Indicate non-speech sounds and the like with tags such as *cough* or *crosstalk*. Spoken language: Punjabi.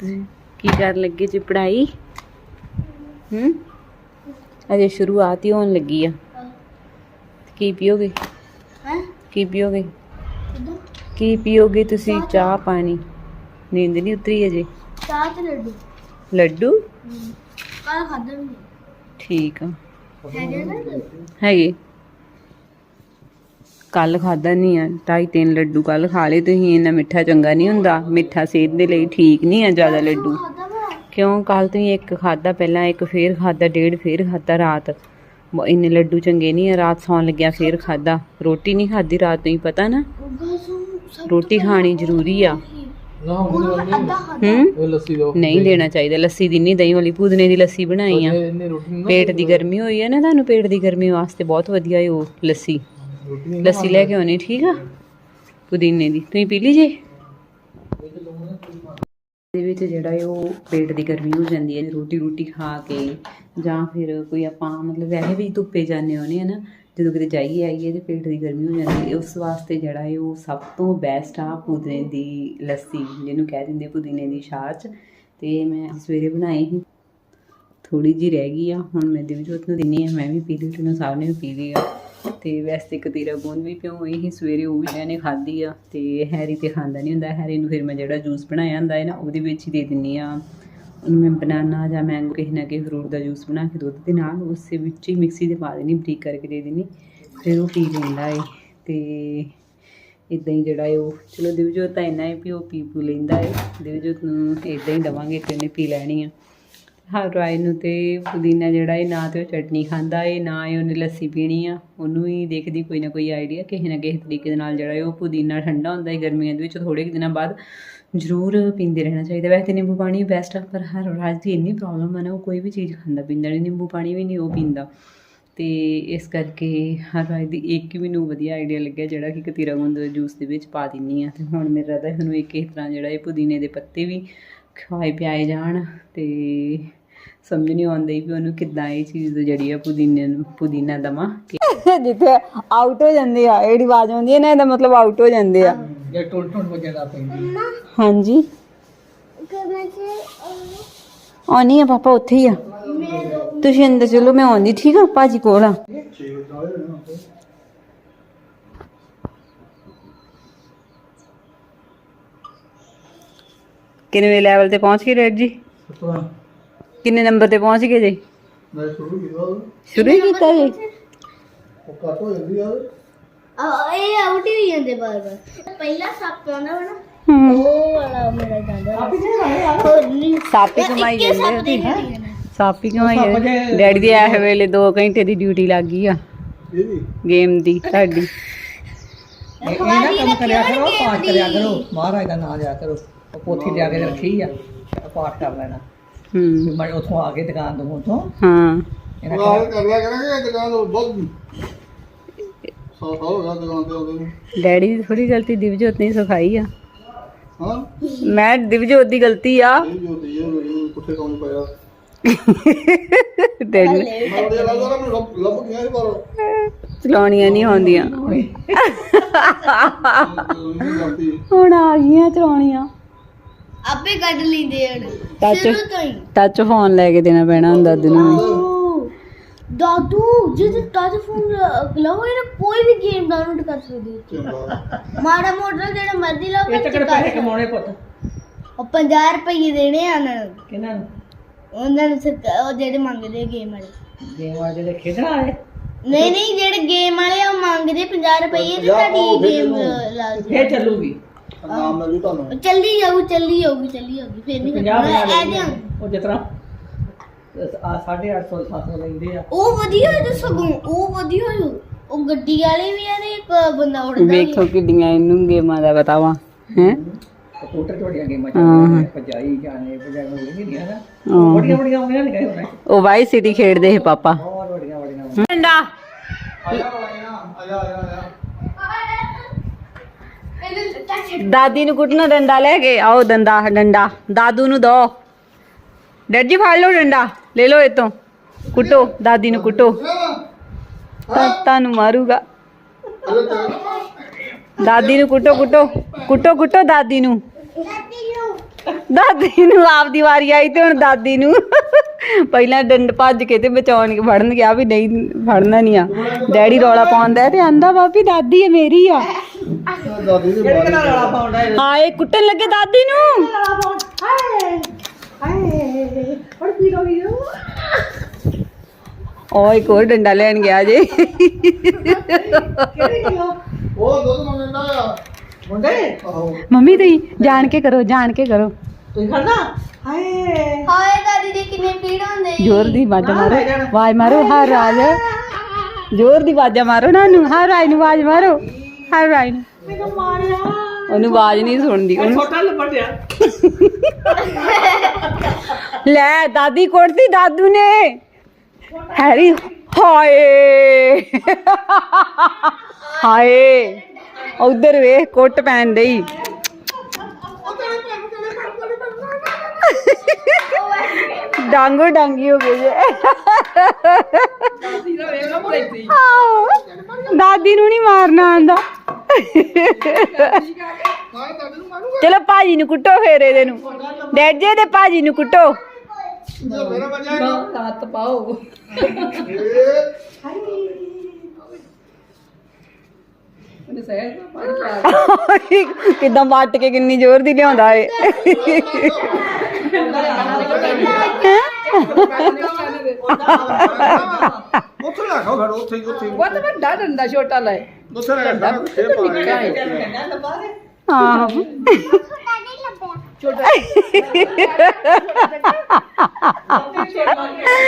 ਤੁਸੀਂ ਕੀ ਕਰਨ ਲੱਗੇ ਜੀ ਪੜਾਈ ਹੂੰ? ਅਜੇ ਸ਼ੁਰੂਆਤ ਹੀ ਹੋਣ ਲੱਗੀ ਆ। ਕੀ ਪੀਓਗੇ? ਹੈ? ਕੀ ਪੀਓਗੇ? ਕੀ ਪੀਓਗੇ ਤੁਸੀਂ ਚਾਹ ਪਾਣੀ? ਨੀਂਦ ਨਹੀਂ ਉਤਰੀ ਅਜੇ? ਚਾਹ ਤੇ ਲੱਡੂ। ਲੱਡੂ? ਕੱਲ ਖਾਦੇ ਠੀਕ ਆ। ਹੈਗੇ। ਕੱਲ ਖਾਦਾ ਨਹੀਂ ਆ ਢਾਈ ਤਿੰਨ ਲੱਡੂ ਕੱਲ ਖਾ ਲਏ ਤੁਸੀਂ ਇੰਨਾ ਮਿੱਠਾ ਚੰਗਾ ਨਹੀਂ ਹੁੰਦਾ ਮਿੱਠਾ ਸਿਹਤ ਦੇ ਲਈ ਠੀਕ ਨਹੀਂ ਆ ਜ਼ਿਆਦਾ ਲੱਡੂ। ਕਿਉਂ? ਕੱਲ ਤੁਸੀਂ ਇੱਕ ਖਾਦਾ ਪਹਿਲਾਂ ਇੱਕ ਫੇਰ ਖਾਦਾ ਡੇਢ ਫੇਰ ਖਾਦਾ ਰਾਤ। ਇੰਨੇ ਲੱਡੂ ਚੰਗੇ ਨਹੀਂ ਆ ਰਾਤ ਸੌਣ ਲੱਗਿਆ ਫੇਰ ਖਾਦਾ ਰੋਟੀ ਨਹੀਂ ਖਾਦੀ ਰਾਤ ਨੂੰ ਪਤਾ ਨਾ? ਰੋਟੀ ਖਾਣੀ ਜ਼ਰੂਰੀ ਆ। ਹੂੰ? ਨਹੀਂ ਦੇਣਾ ਚਾਹੀਦਾ ਲੱਸੀ ਦੀ ਨਹੀਂ ਦਹੀਂ ਵਾਲੀ ਪੁਦੀਨੇ ਦੀ ਲੱਸੀ ਬਣਾਈ ਆ। ਪੇਟ ਦੀ ਗਰਮੀ ਹੋਈ ਹੈ ਨਾ ਤੁਹਾਨੂੰ ਪੇਟ ਦੀ ਗਰਮੀ ਵਾਸਤੇ ਬਹੁਤ ਵਧੀਆ ਹੈ ਉਹ ਲੱਸੀ। ਲੱਸੀ ਲੈ ਕੇ ਆਉਣੀ, ਠੀਕ ਆ? ਪੁਦੀਨੇ ਦੀ। ਤੁਸੀਂ ਪੀ ਲਈ ਜੇ? ਦੇ ਵਿੱਚ ਜਿਹੜਾ ਹੈ ਉਹ ਪੇਟ ਦੀ ਗਰਮੀ ਹੋ ਜਾਂਦੀ ਹੈ ਰੋਟੀ ਰੋਟੀ ਖਾ ਕੇ ਜਾਂ ਫਿਰ ਕੋਈ ਆਪਾਂ ਮਤਲਬ ਵੈਸੇ ਵੀ ਧੁੱਪੇ ਜਾਂਦੇ ਹੋਣੇ ਆ ਨਾ, ਜਦੋਂ ਕਿਤੇ ਜਾਈਏ, ਆਈਏ ਤੇ ਪੇਟ ਦੀ ਗਰਮੀ ਹੋ ਜਾਂਦੀ ਹੈ। ਉਸ ਵਾਸਤੇ ਜਿਹੜਾ ਹੈ ਉਹ ਸਭ ਤੋਂ ਬੈਸਟ ਆ ਪੁਦੀਨੇ ਦੀ ਲੱਸੀ, ਜਿਹਨੂੰ ਕਹਿ ਦਿੰਦੇ ਪੁਦੀਨੇ ਦੀ ਛਾਛ। ਤੇ ਮੈਂ ਸਵੇਰੇ ਬਣਾਈ ਸੀ। ਥੋੜੀ ਜੀ ਰਹਿ ਗਈ ਆ, ਹੁਣ ਮੈਂ ਦਿਵਜੋਤ ਨੂੰ ਦਿੰਨੀ ਆ, ਮੈਂ ਵੀ ਪੀ ਲਈ, ਤੇ ਸਾਹਿਬ ਨੇ ਵੀ ਪੀ ਲਈ ਆ। ਤੇ ਵੈਸੇ ਕਤੀਰਾ ਤੀਰਾ ਬੂੰਦ ਵੀ ਪਿਓ ਹੋਈ ਸੀ ਸਵੇਰੇ ਉਹ ਵੀ ਇਹਨੇ ਖਾਧੀ ਆ ਤੇ ਹੈਰੀ ਤੇ ਖਾਂਦਾ ਨਹੀਂ ਹੁੰਦਾ, ਹੈਰੀ ਨੂੰ ਫਿਰ ਮੈਂ ਜਿਹੜਾ ਜੂਸ ਬਣਾਇਆ ਹੁੰਦਾ ਹੈ ਨਾ, ਉਹਦੇ ਵਿੱਚ ਹੀ ਦੇ ਦਿੰਨੀ ਆ। ਉਹਨੂੰ ਮੈਂ ਬਨਾਨਾ ਜਾਂ ਮੈਂਗੋ ਕਿਸੇ ਨਾ ਕਿਸੇ ਫਰੂਟ ਦਾ ਜੂਸ ਬਣਾ ਕੇ ਦੁੱਧ ਦੇ ਨਾਲ, ਉਸੇ ਵਿੱਚ ਹੀ ਮਿਕਸੀ ਦੇ ਪਾ ਦੇਣੀ ਬਰੀਕ ਕਰਕੇ ਦੇ ਦੇਣੀ ਫਿਰ ਉਹ ਪੀ ਲੈਂਦਾ ਏ। ਤੇ ਇਦਾਂ ਹੀ ਜਿਹੜਾ ਹੈ ਉਹ, ਚਲੋ ਦਿਵਜੋਤ ਤਾਂ ਇੰਨਾ ਹੈ ਵੀ ਉਹ ਪੀ ਪੂ ਲੈਂਦਾ ਏ। ਦਿਵਜੋਤ ਨੂੰ ਇਦਾਂ ਹੀ ਦਵਾਂਗੇ ਤੇ ਉਹਨੇ ਪੀ ਲੈਣੀ ਆ। ਹਰ ਰਾਏ ਨੂੰ ਤੇ ਪੁਦੀਨਾ ਜਿਹੜਾ ਇਹ ਨਾ ਤੇ ਉਹ ਚਟਨੀ ਖਾਂਦਾ ਏ ਨਾ ਹੀ ਉਹਨੇ ਲੱਸੀ ਪੀਣੀ ਆ। ਉਹਨੂੰ ਹੀ ਦੇਖਦੀ ਕੋਈ ਨਾ ਕੋਈ ਆਈਡੀਆ ਕਿਸੇ ਨਾ ਕਿਸੇ ਤਰੀਕੇ ਦੇ ਨਾਲ ਜਿਹੜਾ ਏ ਉਹ ਪੁਦੀਨਾ ਠੰਡਾ ਹੁੰਦਾ ਹੈ ਗਰਮੀਆਂ ਦੇ ਵਿੱਚ ਥੋੜੇ ਕੁ ਦਿਨਾਂ ਬਾਅਦ ਜ਼ਰੂਰ ਪੀਂਦੇ ਰਹਿਣਾ ਚਾਹੀਦਾ। ਵੈਸੇ ਤੇ ਨਿੰਬੂ ਪਾਣੀ ਬੈਸਟ ਆ, ਪਰ ਹਰ ਰਾਜ ਦੀ ਇੰਨੀ ਪ੍ਰੋਬਲਮ ਆ ਨਾ, ਉਹ ਕੋਈ ਵੀ ਚੀਜ਼ ਖਾਂਦਾ, ਪੀਂਦਾ ਨਹੀਂ ਨਿੰਬੂ ਪਾਣੀ ਵੀ ਨਹੀਂ ਉਹ ਪੀਂਦਾ। ਤੇ ਇਸ ਕਰਕੇ ਹਰ ਰਾਜ ਦੀ ਇੱਕ ਹੀ ਮੈਨੂੰ ਵਧੀਆ ਆਈਡੀਆ ਲੱਗਿਆ, ਜਿਹੜਾ ਕਿ ਕਤੀਰਾ ਗੁੰਦ ਜੂਸ ਦੇ ਵਿੱਚ ਪਾ ਦਿੰਨੀ ਆ। ਤੇ ਹੁਣ ਮੇਰਾ ਤਾਂ ਇਹਨੂੰ ਇੱਕ ਇਸ ਤਰ੍ਹਾਂ ਜਿਹੜਾ ਇਹ ਪੁਦੀਨੇ ਦੇ ਪੱਤੇ ਵੀ ਖਵਾਏ ਪਿਆਏ ਜਾਣ, ਤੇ ਸਮਝ ਨਹੀਂ ਆਉਂਦੀ ਵੀ ਉਹਨੂੰ ਕਿੱਦਾਂ ਇਹ ਚੀਜ਼ ਜਿਹੜੀ ਆ ਪੁਦੀਨੇ ਨੂੰ ਪੁਦੀਨਾ ਦਵਾਂ *laughs* ਜਿੱਥੇ ਆਊਟ ਹੋ ਜਾਂਦੇ ਆ ਇਹੜੀ ਆਵਾਜ਼ ਆਉਂਦੀ ਹੈ ਨਾ ਇਹਦਾ ਮਤਲਬ ਆਊਟ ਹੋ ਜਾਂਦੇ ਆ। ਇਹ ਟੁੱਟ ਟੁੱਟ ਪੈਂਦੀ ਹਾਂਜੀ। ਆਉਣੀ ਆ ਪਾਪਾ ਉੱਥੇ ਹੀ ਆ। ਤੁਸੀਂ ਅੰਦਰ ਚਲੋ ਮੈਂ ਆਉਂਦੀ ਠੀਕ ਆ? ਭਾਜੀ ਕੋਲ ਆ। ਕਿੰਨੇ ਲੈਵਲ ਤੇ ਪਹੁੰਚ ਗਏ ਰੈਡ ਜੀ? ਕਿੰਨੇ ਨੰਬਰ ਤੇ ਪਹੁੰਚ ਗਏ ਜੀ? ਮੈਂ ਸ਼ੁਰੂ ਕੀਤਾ ਸ਼ੁਰੂ ਹੀ ਕੀਤਾ ਜੀ ਉਹ ਕੱਟ ਹੋ ਜਾਂਦੀ ਆ। ਆ ਇਹ ਆਊਟ ਹੀ ਹੋਈ ਜਾਂਦੇ ਬਾਰ ਬਾਰ ਪਹਿਲਾ ਸੱਪ ਆਉਂਦਾ ਵਾ ਨਾ ਹੂੰ। ਉਹ ਵਾਲਾ ਮੇਰਾ ਜਾਂਦਾ ਹੋਰ ਨਹੀਂ ਸਾਪੀ ਕਮਾਈ ਸੱਪ ਜਾਂਦੇ ਦੇ ਆ ਸਾਪੀ ਕਮਾਈ ਜਾਂਦੇ ਡੈਡੀ ਦੀ ਇਹ ਵੇਲੇ 2 ਘੰਟੇ ਦੀ ਡਿਊਟੀ ਲੱਗ ਗਈ ਆ। ਇਹਦੀ ਗੇਮ ਦੀ ਤੁਹਾਡੀ ਇਹ ਨਾ ਕੰਮ ਕਰਿਆ ਕਰੋ ਪਾਠ ਕਰਿਆ ਕਰੋ। ਮਹਾਰਾਜ ਦਾ ਨਾਮ ਲਿਆ ਕਰੋ। ਉਹ ਪੋਥੀ ਲਿਆ ਕੇ ਰੱਖੀ ਆ ਪਾਠ ਕਰ ਲੈਣਾ। ਹੂੰ। ਮੈਂ ਉੱਥੋਂ ਆ ਕੇ ਦੁਕਾਨ ਤੋਂ ਉੱਥੋਂ। ਹਾਂ। ਇਹਨਾਂ ਕਿਹਾ, ਕਰ ਲਿਆ ਕਰਾਂਗੇ ਦੁਕਾਨ ਤੋਂ ਬਹੁਤ ਸੌ ਸੌ ਹੋਗਾ ਦੁਕਾਨ ਤੇ ਆਉਂਦੇ ਨੂੰ। ਡੈਡੀ ਦੀ ਥੋੜੀ ਗਲਤੀ ਦਿਵਜੋਤ ਨੇ ਸਿਖਾਈ ਆ। ਹਾਂ? ਮੈਂ ਦਿਵਜੋਤ ਦੀ ਗਲਤੀ ਆ। ਇਹ ਜੋ ਦੀ ਇਹ ਪੁੱਠੇ ਕੰਮ ਪਾਇਆ। *laughs* ਡੈਡੀ ਨੇ ਮੈਂ ਉਹਦੇ ਲੱਗਦਾ ਨਾ ਮੈਨੂੰ ਲੱਭ ਲੱਭ ਗਿਆ ਪਰ। ਚਲਾਉਣੀਆਂ ਨਹੀਂ ਆਉਂਦੀਆਂ। ਹੁਣ ਆ ਗਈਆਂ ਚਲਾਉਣੀਆਂ। ਆਪੇ ਕੱਢ ਲੈਂਦੇ ਹਨ ਟੱਚ ਸ਼ੁਰੂ ਤੋਂ ਹੀ। ਟੱਚ ਫੋਨ ਲੈ ਕੇ ਦੇਣਾ ਪੈਣਾ ਹੁੰਦਾ ਦਾਦੂ ਨੂੰ। ਓ, ਦਾਦੂ ਜੇ ਟੱਚ ਫੋਨ ਲਓ ਇਹ ਕੋਈ ਵੀ ਗੇਮ ਡਾਊਨਲੋਡ ਕਰ ਸਕਦੇ ਹੋ। ਮਾੜਾ ਮੋਟਾ ਜਿਹੜਾ ਮਰਜ਼ੀ ਲਓ ਇਹ ਚੱਕਰ ਪੈਸੇ ਕਮਾਉਣੇ ਪੁੱਤ? ਉਹ 50 ਰੁਪਏ ਦੇਣੇ ਆ ਉਹਨਾਂ ਨੂੰ। ਕਿਹਨਾਂ ਨੂੰ? ਉਹਨਾਂ ਨੂੰ ਸਰਕਾ- ਉਹ ਜਿਹੜੇ ਮੰਗਦੇ ਗੇਮ ਵਾਲੇ। ਗੇਮ ਵਾਲੇ ਜਿਹੜੇ ਖੇਡਣ ਵਾਲੇ? ਨਹੀਂ ਨਹੀਂ ਜਿਹੜੇ ਗੇਮ ਵਾਲੇ ਆ, ਉਹ ਮੰਗਦੇ 50 ਰੁਪਏ ਤੇ ਪੰਜਾਹ ਤੁਹਾਡੀ ਗੇਮ। ਲਾ ਦਿਓ। ਫੇਰ ਚੱਲੂਗੀ। ਨਾਮ ਮਿਲੂ ਤੁਹਾਨੂੰ। ਚੱਲੀ ਜਾਊ ਚੱਲੀ ਜਾਊਗੀ ਚੱਲੀ ਜਾਊਗੀ ਫਿਰ ਨਹੀਂ 50 ਬਣਾ ਖਤਮ ਲੈਂਦੇ ਐ ਆ। ਉਹ ਜਿਤਨਾ ਆ 850 700 ਲੈਂਦੇ ਆ। ਉਹ ਵਧੀਆ ਹੈ ਤੇ ਸਗੋਂ ਉਹ ਵਧੀਆ ਹੈ। ਉਹ ਗੱਡੀ ਵਾਲੇ ਵੀ ਆ ਤੇ ਇੱਕ ਬੰਦਾ ਉੜਦਾ ਵੀ ਵੇਖੋ ਕਿੱਡੀਆਂ ਇਹਨੂੰ ਗੇਮਾਂ ਦਾ ਪਤਾ ਵਾ ਹੈ ਕੰਪਿਊਟਰ ਤੁਹਾਡੀਆਂ ਗੇਮਾਂ ਚੱਲਦੀਆਂ ਭਜਾਈ ਜਾਣੇ ਭਜਾਈ ਨੂੰ ਨਹੀਂ ਨਹੀਂ ਨਾ ਹਾਂ। ਬੜੀਆਂ ਬੜੀਆਂ ਆਉਂਦੀਆਂ ਨੇ ਕਹੇ ਉਹਨੇ ਉਹ ਵਾਈ ਸਿਟੀ ਖੇਡਦੇ ਸੀ ਪਾਪਾ। ਬਹੁਤ ਬੜੀਆਂ ਬੜੀਆਂ ਡੰਡਾ ਆਇਆ ਆਇਆ ਆਇਆ ਆਇਆ। ਦਾਦੀ ਨੂੰ ਕੁੱਟਣਾ ਡੰਡਾ ਲੈ ਕੇ ਆਓ ਡੰਡਾ ਡੰਡਾ। ਦਾਦੂ ਨੂੰ ਦੋ। ਡੈਡ ਜੀ ਫੜ ਲਓ ਡੰਡਾ। ਲੈ ਲਓ ਇਤੋਂ ਕੁੱਟੋ, ਦਾਦੀ ਨੂੰ ਕੁੱਟੋ। ਤਾਂ ਤੁਹਾਨੂੰ ਮਾਰੂਗਾ। ਦਾਦੀ ਨੂੰ ਕੁੱਟੋ ਕੁੱਟੋ। ਕੁੱਟੋ ਕੁੱਟੋ ਦਾਦੀ ਨੂੰ। ਦਾਦੀ ਨੂੰ ਆਪ ਦੀ ਵਾਰੀ ਆਈ ਤੇ ਹੁਣ ਦਾਦੀ ਨੂੰ। ਪਹਿਲਾਂ ਡੰਡ ਭੱਜ ਕੇ ਤੇ ਬਚਾਉਣ ਕੇ ਫੜਨ ਗਿਆ ਵੀ ਨਹੀਂ, ਫੜਨਾ ਨਹੀਂ ਆ। ਡੈਡੀ ਰੌਲਾ ਪਾਉਂਦਾ ਤੇ ਆਂਦਾ ਵੀ ਦਾਦੀ ਹੈ ਮੇਰੀ ਆ। ਦਾਦੀ ਦੇ ਕਿਹੜਾ ਬਾਰੇ ਰੌਲਾ ਪਾਉਂਦਾ ਇਹ ਹਾਏ ਕੁੱਟਣ ਲੱਗੇ ਦਾਦੀ ਨੂੰ? ਹਾਏ ਹਾਏ। ਹੁਣ ਡੰਡਾ ਲੈਣ ਗਿਆ ਜੇ। ਕਿਹੜੀ ਗੱਲ ਉਹ? ਦੁੱਧ ਮੰਗਦਾ ਆ। ਮੁੰਡੇ? ਆਹੋ। ਮੰਮੀ ਤੁਸੀਂ ਜਾਣ ਕੇ ਕਰੋ ਜਾਣ ਕੇ ਕਰੋ। ਤੁਸੀਂ ਖੜਨਾ ਹਾਏ। ਹਾਏ ਦਾਦੀ ਦੇ ਕਿੰਨੇ ਪੀੜ ਹੁੰਦੇ ਈ। ਜ਼ੋਰ ਦੀ ਆਵਾਜ਼ ਮਾਰੋ। ਆਵਾਜ਼ ਮਾਰੋ ਹਰ ਰਾਜ। ਜ਼ੋਰ ਦੀ ਆਵਾਜ਼ ਮਾਰੋ ਨਾ ਨੂੰ ਹਰ ਰਾਜ ਨੂੰ ਆਵਾਜ਼ ਮਾਰੋ। ਹਰ ਰਾਜ ਨੂੰ ਮੈਨੂੰ ਮਾਰਿਆ ਉਹਨੂੰ ਆਵਾਜ਼ ਨਹੀਂ ਸੁਣਦੀ। ਉਹਨੂੰ ਛੋਟਾ ਲੱਭੜਿਆ ਲੈ ਦਾਦੀ ਕੁੱਟਦੀ ਦਾਦੂ ਨੇ। ਹੈਰੀ ਹਾਏ। ਹਾਏ। ਉਧਰ ਵੇਖ ਕੁੱਟ ਪੈਣ ਡਈ। ਡਾਂਗੋ ਡਾਂਗੀ ਹੋ ਗਈ ਜੇ ਆਹੋ, ਦਾਦੀ ਨੂੰ ਨਹੀਂ ਮਾਰਨਾ ਆਂਦਾ ਚਲੋ ਭਾਜੀ ਨੂੰ ਕੁੱਟੋ ਫੇਰ ਇਹਦੇ ਨੂੰ। ਡੈਡ ਜੀ ਦੇ ਭਾਜੀ ਨੂੰ ਕੁੱਟੋ। ਹੱਥ ਪਾਓ ਕਿਦਾਂ ਵੱਟ ਕੇ ਕਿੰਨੀ ਜ਼ੋਰ ਦੀ ਲਿਆਉਂਦਾ ਏ। *laughs* ਰੱਖੋ ਫਿਰ ਉੱਥੇ ਹੀ ਉੱਥੇ ਹੀ। ਬਹੁਤ ਵੱਡਾ ਡੰਡਾ ਛੋਟਾ ਲੈ। ਉੱਥੇ ਰੱਖਣਾ ਫੇਰ ਪਾ ਨਿੱਕਾ ਹੈ। ਆਹੋ। ਛੋਟਾ *laughs*